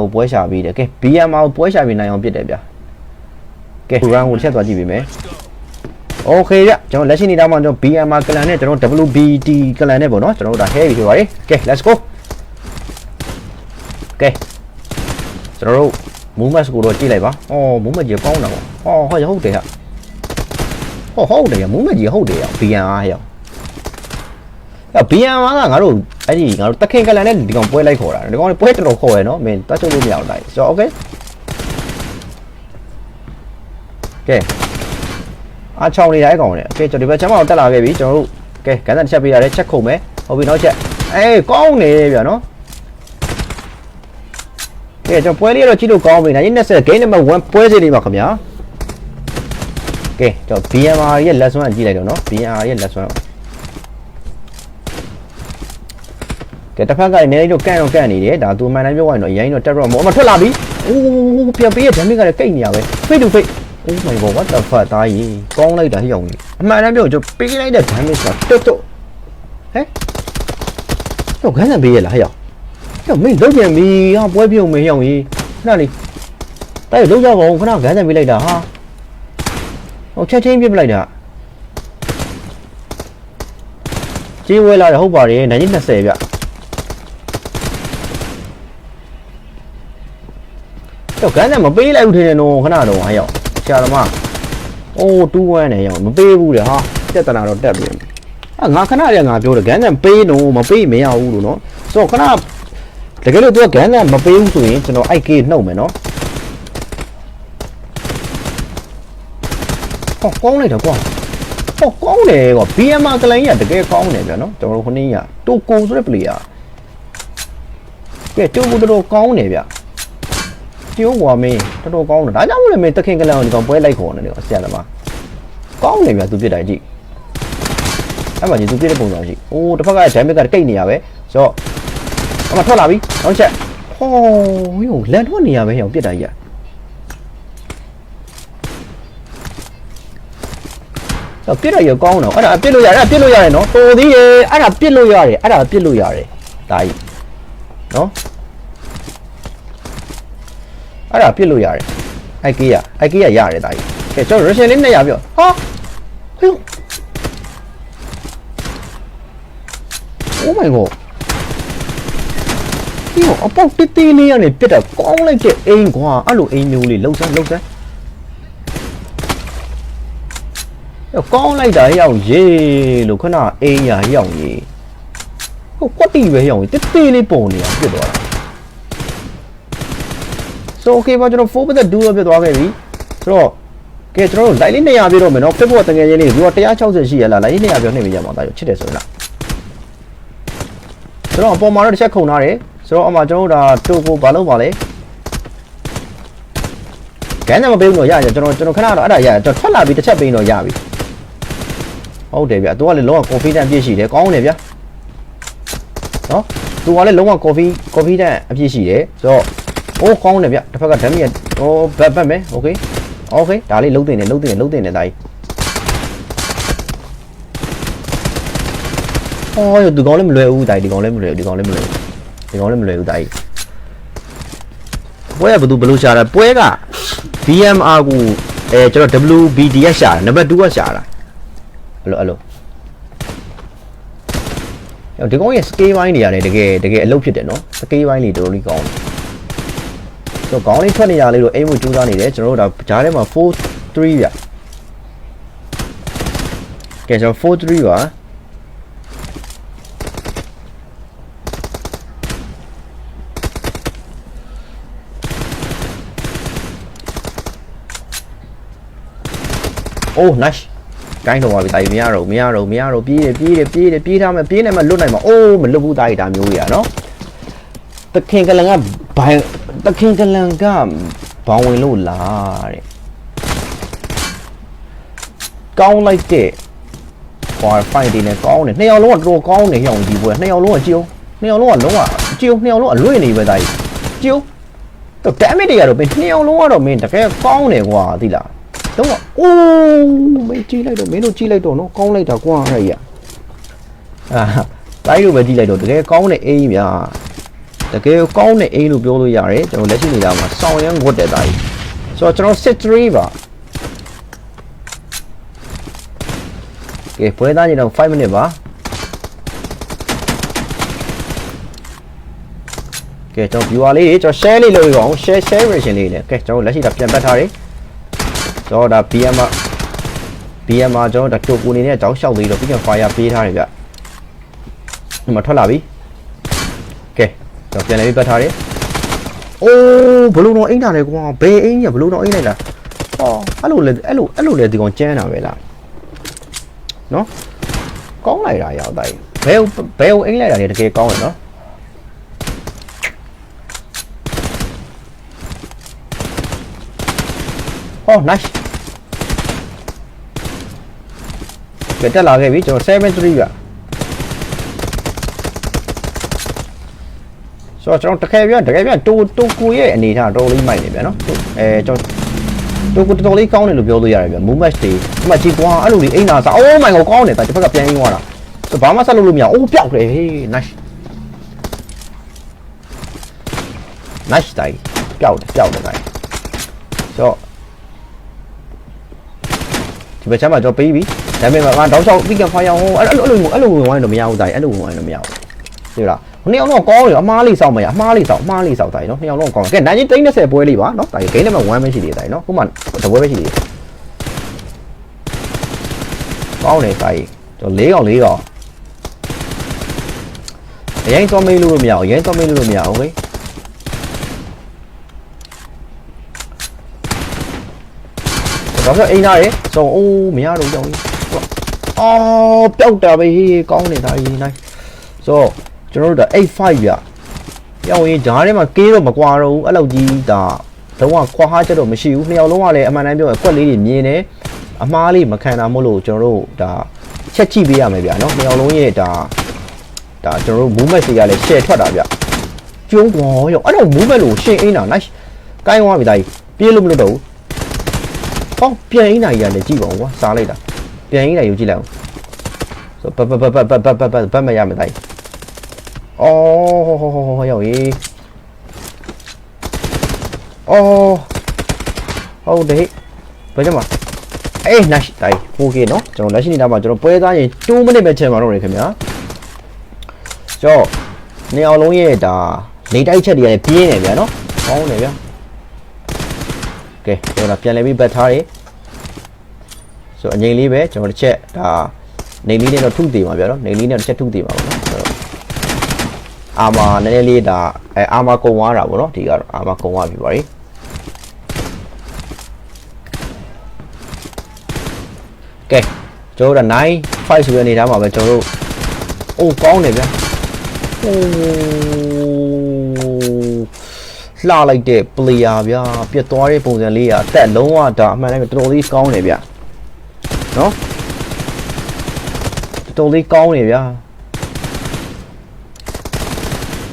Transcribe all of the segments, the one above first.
ဟိုပွဲရှာပြီးတယ်ကဲ BMR ကိုပွဲရှာပြီးနိုင်အောင်ပြစ်တယ်ဗျာကဲ run ကိုတစ်ချက်သွားကြည့်ပေးမယ်โอเคဗျကျွန်တော်လက်ရှိနေတာမှာကျွန်တော် BMR ကလန်နဲ့ကျွန်တော် WBT ကလန်နဲ့ပေါ့နော်ကျွန်တော်တို့ဒါ heavy ဖြစ်ပါတယ်ကဲ let's go ကဲကျွန်တော်တို့ movement ကိုတော့ကြည့်လိုက်ပါအော် movement ကြီးကောင်းတာပေါ့အော်ဟုတ်ရဟုတ်တယ်ဟာဟောဟုတ်တယ်ရ movement ကြီးဟုတ်တယ်ရ BMR ရအဲ့ BMR ကငါတို့ အဲ့ဒီငါတို့တခင်ကလန်နဲ့ဒီကောင်ပွဲလိုက်ခေါ်တာဒီကောင်ပွဲတော်တော်ခေါ်ရယ်နော်မင်းတတ်ချုပ်လို့မရအောင်လိုက်ဆိုတော့ okay ကဲအားချောင်းနေတာအဲ့ကောင်နဲ့ okay ကျွန်တော်ဒီဘက်ချမ်းမအောင်တက်လာခဲ့ပြီကျွန်တော်တို့ကဲကန်တန်တစ်ချက်ပေးရတယ်ချက်ခုံမယ်ဟုတ်ပြီနောက်ချက်အေးကောင်းနေဗျာနော်ကဲကျွန်တော်ပွဲလေးတော့ကြည့်လို့ကောင်းပြီ1920 game number 1ပွဲစဉ်လေးပါခင်ဗျာကဲကျွန်တော် BMR ရဲ့ lesson ကြည့်လိုက်တော့နော် BMR ရဲ့ lesson ကဲတစ်ဖက်ကလည်းနည်းနည်းတော့ကန့်တော့ကန့်နေတယ်ဒါသူအမှန်တမ်းပြောရရင်တော့အရင်တော့တက်တော့မောမထွက်လာပြီအိုးပြန်ပေးရ damage ကလည်းကိတ်နေရပဲ face to face oh my god what the fuck သားကြီးကောင်းလိုက်တာဟိအောင်ကြီးအမှန်တမ်းပြောကျွန်တော်ပေးလိုက်တဲ့ damage ကတွတ်တွတ်ဟဲ့တော့ခန်းစံပေးရလားဟိအောင်ဟိအောင်မင်းလုံးပြန်ပြီဟာပွဲပြုံမင်းဟိအောင်ကြီးခဏလေးတိုက်လုံးကြပါဦးခဏခန်းစံပေးလိုက်တာဟာဟိုချက်ချင်းပြစ်ပလိုက်တာကြေးဝဲလာတယ်ဟုတ်ပါတယ်နိုင်20ဗျ တော့ကန်းစံမပေးလိုက်ဘူးထင်တယ်နော်ခဏတော့ဟိအောင်ဆရာသမားအိုး2-1နဲ့ဟိအောင်မပေးဘူးလေဟာတက်တနာတော့တက်ပြီအာငါခဏတည်းငါပြောတယ်ကန်းစံပေးနော်မပေးမရဘူးလို့နော်ဆိုတော့ခဏတကယ်လို့သူကကန်းစံမပေးဘူးဆိုရင်ကျွန်တော်အိုက်ကေနှုတ်မယ်နော်ဟောကောင်းလိုက်တာကွာဟောကောင်းတယ်ကွာ BMR ကလိုင်းကတကယ်ကောင်းတယ်ဗျာနော်ကျွန်တော်တို့ခဏကတိုကိုဆိုတဲ့ player ကဲတိုကိုတော်တော်ကောင်းတယ်ဗျာ ကျိုးကွာမင်းတော်တော်ကောင်းတယ်ဒါကြောင့်မို့လဲမင်းတခင်ကလန်ကိုဒီကောင်ပွဲလိုက်ခေါ်နေတယ်ဆရာသမားကောင်းတယ်ဗျာသူပြစ်တိုင်းကြည့်အဲ့မှာကြီးသူပြစ်တဲ့ပုံစံကြည့်အိုးတစ်ဖက်က damage ကကိတ်နေရပဲဆိုတော့အမထွက်လာပြီနောက်ချက်ဟောဟိုလန်ထွက်နေရပဲဟိုပြစ်တိုင်းကြီးတော့ပြစ်ရရကောင်းတော့အဲ့ဒါပြစ်လို့ရတယ်အဲ့ဒါပြစ်လို့ရတယ်နော်တော်သေးရဲ့အဲ့ဒါပြစ်လို့ရတယ်အဲ့ဒါပြစ်လို့ရတယ်ဒါကြီးနော် အဲ့ဒါပြစ်လို့ရတယ်အိုက်ကေးရအိုက်ကေးရရတယ်ဒါကြီးကဲကျွန်တော် russian လေးနဲ့ရပြောဟာဟေး Oh my god ဒီအပေါက်တစ်သေးလေးကနေပြစ်တာကောင်းလိုက်တဲ့အိမ်ကွာအဲ့လိုအိမ်မျိုးလေးလှုပ်စမ်းလှုပ်စမ်းရောကောင်းလိုက်တာရောက်ရေးလို့ခဏအိမ်ရရောက်ရေးဟိုကွက်တီပဲရောက်ရေးတစ်သေးလေးပုံနေတာပြစ်သွားတာ so okay ပါကျွန်တော်4 bit 2တော့ပြစ်သွားခဲ့ပြီဆိုတော့ကဲကျွန်တော်တို့ line လေး200ပြည့်တော့မယ်နော် Facebook တကယ်ချင်းလေးသူက160ရှိရလား line 200ပြောနှိမ့်မရမှာဒါရောချစ်တယ်ဆိုရင်လားဆိုတော့အပေါ်မှာတော့တစ်ချက်ခုံထားတယ်ဆိုတော့အမှကျွန်တော်တို့ဒါတိုကိုဘာလုပ်ပါလဲကန်းနံမပေးဘူးတော့ရရကျွန်တော်ကျွန်တော်ခဏတော့အဲ့ဒါရရကျွန်တော်ထွက်လာပြီးတစ်ချက်ပေးတော့ရပြီဟုတ်တယ်ဗျသူကလည်းလုံးဝ confident ပြည့်ရှိတယ်ကောင်းတယ်ဗျနော်သူကလည်းလုံးဝ coffee confident အပြည့်ရှိတယ်ဆိုတော့ အိုးကောင်းတယ်ဗျတစ်ဖက်က damage ဟိုဘတ်ဘတ်မယ် okay okay ဒါလေးလုံးတင်တယ်လုံးတင်တယ်လုံးတင်တယ်ဒါကြီးအော်ဒီကောင်လည်းမလွယ်ဘူးဒါကြီးဒီကောင်လည်းမလွယ်ဘူးဒီကောင်လည်းမလွယ်ဘူးဒီကောင်လည်းမလွယ်ဘူးဒါကြီးပွဲကဘယ်သူဘယ်လိုရှာတာပွဲက BMR ကိုအဲကျွန်တော် WBD ရရှာတာနံပါတ်2ကရှာတာအဲ့လိုအဲ့လိုဟိုဒီကောင်ရဲ့ scale ဘိုင်းတွေရတယ်တကယ်တကယ်အလုပ်ဖြစ်တယ်နော် scale ဘိုင်းတွေတော်တော်လေးကောင်းတယ်ဆို တော့ခေါင်းလေးထွက်နေရလေးတော့အိမ်မှုကြိုးစားနေတယ်ကျွန်တော်တို့ဒါဂျားထဲမှာ4 3ပြကဲကျွန်တော်4 3ပါအိုး nice ကိုင်းတော့ပါပြီတာကြီးမရတော့မရတော့မရတော့ပြေးတယ်ပြေးတယ်ပြေးတယ်ပြေးထားမယ်ပြေးနေမှလွတ်နိုင်မှာအိုးမလွတ်ဘူးတာကြီးဒါမျိုးကြီးอ่ะเนาะတခင်ကလန်က ဘိုင်တခင်ကလန်ကဘောင်ဝင်လို့လားတဲ့ကောင်းလိုက်တဲ့ကွာဖိုင်ဒီနဲ့ကောင်းတယ်နှစ်ယောက်လုံးကတော်တော်ကောင်းနေဟောင်ဒီပွဲနှစ်ယောက်လုံးကကြိုးနှစ်ယောက်လုံးကလုံးဝကြိုးနှစ်ယောက်လုံးအလွင့်နေပဲတာကြီးကြိုးတော့ damage တွေကတော့မင်းနှစ်ယောက်လုံးကတော့မင်းတကယ်ကောင်းတယ်ကွာသိလားတော့အိုးမင်းကြည့်လိုက်တော့မင်းတို့ကြည့်လိုက်တော့နော်ကောင်းလိုက်တာကွာအဲ့ရအာတိုင်းလိုပဲကြည့်လိုက်တော့တကယ်ကောင်းတဲ့အိမ်ဗျာ တကယ်ကိုကောင်းတဲ့အိမ်လို့ပြောလို့ရတယ်ကျွန်တော်လက်ရှိနေတာမှာစောင်းရမ်းဝတ်တဲ့သားကြီးဆိုတော့ကျွန်တော်စစ်3ပါကဲပွဲသားကြီးတော့5 minute ပါကဲကျွန်တော် viewer လေးကျွန်တော် share လေးလုပ်ရအောင် share share version လေးနဲ့ကဲကျွန်တော်လက်ရှိတာပြန်ပတ်ထားတယ်ကျွန်တော်ဒါ BM မှာ BM မှာကျွန်တော်ဒါတိုပူနေနဲ့ကြောင်းလျှောက်သေးတော့ပြီးတော့ fire ပေးထားတယ်ဗျဒီမှာထွက်လာပြီကဲကျွန် တော်ပြန်လည်းပြီးပတ်ထားတယ်အိုးဘလို့တော့အိမ်တာလေကွာဘယ်အိမ်ကြီးဘလို့တော့အိမ်လိုက်တာဟောအဲ့လိုလေအဲ့လိုအဲ့လိုလေဒီကောင်ကျန်းတာပဲလားနော်ကောင်းလိုက်တာရောက်တိုင်းဘယ်ဘယ်အိမ်လိုက်တာလေတကယ်ကောင်းတယ်နော်ဟော nice ကဲတက်လာခဲ့ပြီကျွန်တော်73ပြ ဆိုတော့ကျွန်တော်တကယ်ပြတကယ်ပြတိုတိုကိုရဲ့အနေထားတော်လေးမိုက်နေပြန်နော်အဲကျွန်တော်တိုကိုတော်တော်လေးကောင်းတယ်လို့ပြောလို့ရတယ်ဗျ movement တွေဒီမှာကြည့်ကွာအဲ့လိုလေးအိမ်သာစား oh my god ကောင်းတယ်ဒါတစ်ဖက်ကပြန်ရင်းသွားတာဆိုဘာမှဆက်လုပ်လို့မရဘူးအိုးပျောက်တယ်ဟေး nice nice တိုင်းပျောက်တယ်ပျောက်တယ်တိုင်းဆိုတော့ဒီဘက်ချမ်းမှာကျွန်တော်ပေးပြီဒါပေမဲ့ငါတောက်ချောက်ပြီးကဖိုင်အောင်အဲ့လိုအဲ့လိုအဲ့လိုဝင်ဝိုင်းတော့မရဘူးတိုင်းအဲ့လိုဝင်ဝိုင်းတော့မရဘူးသိလား နှစ်ယောက်တော့ကောင်းတယ်အမားလေးစောက်မရအမားလေးစောက်အမားလေးစောက်တာကြီးနော်နှစ်ယောက်တော့ကောင်းကဲနိုင်ချင်းတိန်း30ပွဲလေးပါနော်ဒါကြီးဂိမ်းနံပါတ်1ပဲရှိသေးတယ်နော်ခုမှတပွဲပဲရှိသေးတယ်ကောင်းတယ်ဒါကြီးတော့၄កောင်၄កောင်အရင်သွားမေးလို့မရအောင်အရင်သွားမေးလို့မရအောင်ဟေးဘာဖြစ်အိမ်သားရေစုံအိုးမရတော့ကြောင်းကြီးအော်ပျောက်တာပဲကောင်းနေတာကြီးနိုင်ဆို ကျွန်တော်တို့ဒါ85ပြပြောင်းရင်ဓာတ်ထဲမှာကေးတော့မကွာတော့ဘူးအဲ့လောက်ကြီးဒါတော့ကွာဟာချက်တော့မရှိဘူးနှစ်ယောက်လုံးကလည်းအမှန်တမ်းပြောရင်ကွက်လေးတွေမြင်တယ်အမားလေးမခံတာမို့လို့ကျွန်တော်တို့ဒါချက်ကြည့်ပေးရမယ်ဗျာနော်နှစ်ယောက်လုံးရဲ့ဒါဒါကျွန်တော်တို့ movement တွေကလည်း share ထွက်တာဗျကျုံးကွာရောအဲ့တော့ movement လို့ရှင်းအင်းတာ nice ကိုင်းသွားပြီဒါကြီးပြေးလို့မလို့တော့ဘူးဟောပြန်အင်းတာကြီးကလည်းကြည့်ပါဦးကွာစားလိုက်တာပြန်အင်းတာယူကြည့်လိုက်အောင်ဆိုဘတ်ဘတ်ဘတ်ဘတ်ဘတ်ဘတ်ဘတ်ဘတ်မရမယ်ဒါကြီး အော်ဟောဟောဟောဟောရောက်ရေးအော်ဟုတ်တယ်ဘယ်ကြမှာအေး nice ဒါကြီးโอเคနော်ကျွန်တော်လက်ရှိနေတာမှာကျွန်တော်ပွဲသားရင်2မိနစ်ပဲချိန်မှာတော့ရခင်ဗျာကျော်နေအောင်လုံးရဲ့ဒါနေတိုက်ချက်တွေကလည်းပြင်းနေဗျာနော်ကောင်းတယ်ဗျာကဲကျွန်တော်ပြန်လဲပြီးပတ်ထားတယ်ဆိုအငိမ့်လေးပဲကျွန်တော်တစ်ချက်ဒါနေလေးနဲ့တော့ထုသေးမှာဗျာနော်နေလေးနဲ့တစ်ချက်ထုသေးမှာပါနော်ဆိုတော့ ါ အာမာနည်းနည်းလေးဒါအဲအာမာကုံသွားတာပေါ့နော်ဒီကတော့အာမာကုံသွားပြီပါလေကဲကျွန်တော်တို့9 5ဆိုတဲ့အနေထားမှာပဲကျွန်တော်တို့အိုးကောင်းတယ်ဗျာအိုးလှလိုက်တဲ့ player ဗျာပြတ်သွားတဲ့ပုံစံလေးอ่ะအသက်လုံးဝဒါအမှန်တကယ်တော်တော်လေးကောင်းတယ်ဗျာနော်တော်တော်လေးကောင်းနေဗျာ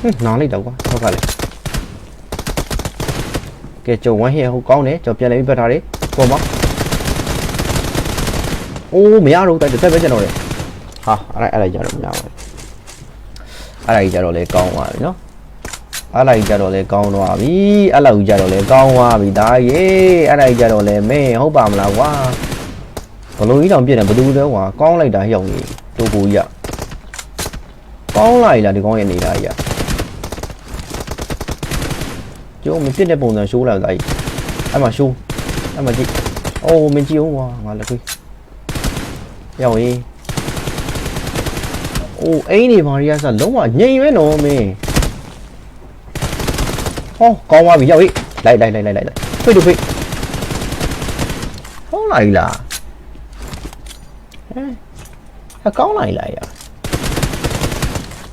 ဟင်းနားလိုက်တော့ကွာဟုတ်ကဲ့လေကဲကျုံဝမ်းဟဲ့ဟိုကောင်းတယ်ကျွန်တော်ပြန်လဲပြီးပတ်ထားတယ်ပေါ်မှာအိုးမရတော့တိုက်တက်ပဲကျွန်တော်လေဟာအဲ့အဲ့လိုက်ကြတော့မရဘူးအဲ့လိုက်ကြတော့လေကောင်းသွားပြီနော်အဲ့လိုက်ကြတော့လေကောင်းသွားပြီအဲ့လောက်ကြတော့လေကောင်းသွားပြီဒါရေးအဲ့လိုက်ကြတော့လေမင်းဟုတ်ပါမလားကွာဘလို့ကြီးတောင်ပြည့်တယ်ဘသူလဲကွာကောင်းလိုက်တာရောက်နေတူပူကြီးကကောင်းလိုက်လားဒီကောင်းရဲ့နေတာကြီးက chứ mình tiếp theo bồn là su là vậy em mà su em mà chị. Ô mình chiếu quá mà là cái. Rồi ô ấy đi mà ra sẵn đúng à nhây mấy nó mày ô con qua bị rồi đây đây đây đây đây đây. Được vị. Con này là à, con này lại à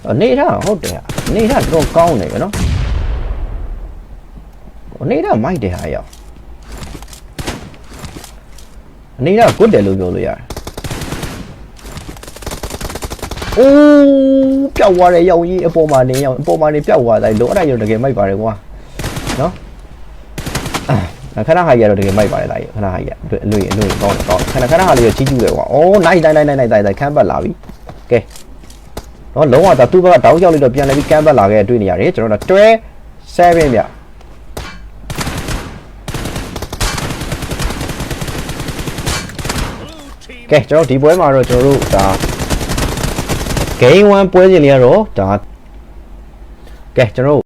ở ra hốt được à đây ra con này nó နေထားဟုတ်တယ်အနေထားတော့ကောင်းတယ်ဗျနော်အနေထားမိုက်တယ်ဟာရောက်အနေထား good တယ်လို့ပြောလို့ရတယ်အိုးပျောက်သွားတယ်ရောက်ကြီးအပေါ်မှာနေရောက်အပေါ်မှာနေပျောက်သွားတယ်လို့အဲ့ဒါရောတကယ်မိုက်ပါတယ်ကွာနော်ခဏဟာကြီးကတော့တကယ်မိုက်ပါတယ်လားခဏဟာကြီးအလွေအလွေကောင်းတယ်ကောင်းခဏခဏဟာလေးကိုချီးကျူးတယ်ကွာအော်နိုင်နိုင်နိုင်နိုင်နိုင်နိုင်ခမ်းပတ်လာပြီကဲနော်လုံးဝဒါသူ့ဘက်ကတောင်းလျှောက်လိုက်တော့ပြန်လဲပြီးကမ်းဘက်လာခဲ့တွေ့နေရတယ်ကျွန်တော်တို့တွဲ7ဗျ ကဲကျွန်တော်ဒီပွဲမှာတော့ကျွန်တော်တို့ဒါ game 1ပွဲစဉ်လေးကတော့ဒါကဲကျွန်တော်တို့